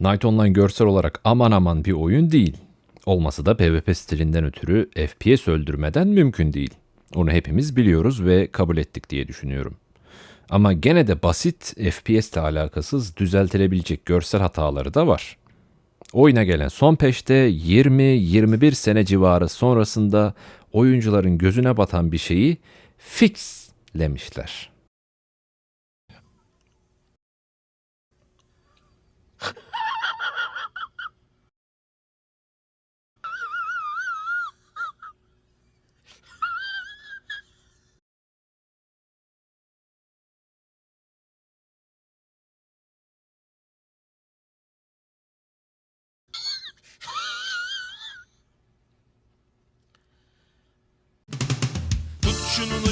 Night Online görsel olarak aman aman bir oyun değil. Olması da PvP stilinden ötürü FPS öldürmeden mümkün değil. Onu hepimiz biliyoruz ve kabul ettik diye düşünüyorum. Ama gene de basit FPS ile alakasız düzeltilebilecek görsel hataları da var. Oyuna gelen son peşte 20-21 sene civarı sonrasında oyuncuların gözüne batan bir şeyi fixlemişler.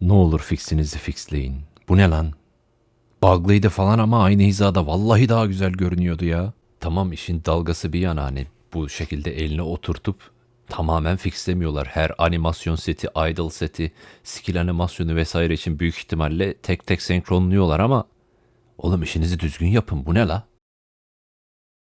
Ne olur fixinizi fixleyin. Bu ne lan? Bug'lıydı falan ama aynı hizada vallahi daha güzel görünüyordu ya. Tamam işin dalgası bir yana hani bu şekilde eline oturtup tamamen fixlemiyorlar. Her animasyon seti, idle seti, skill animasyonu vesaire için büyük ihtimalle tek tek senkronluyorlar ama oğlum işinizi düzgün yapın bu ne la?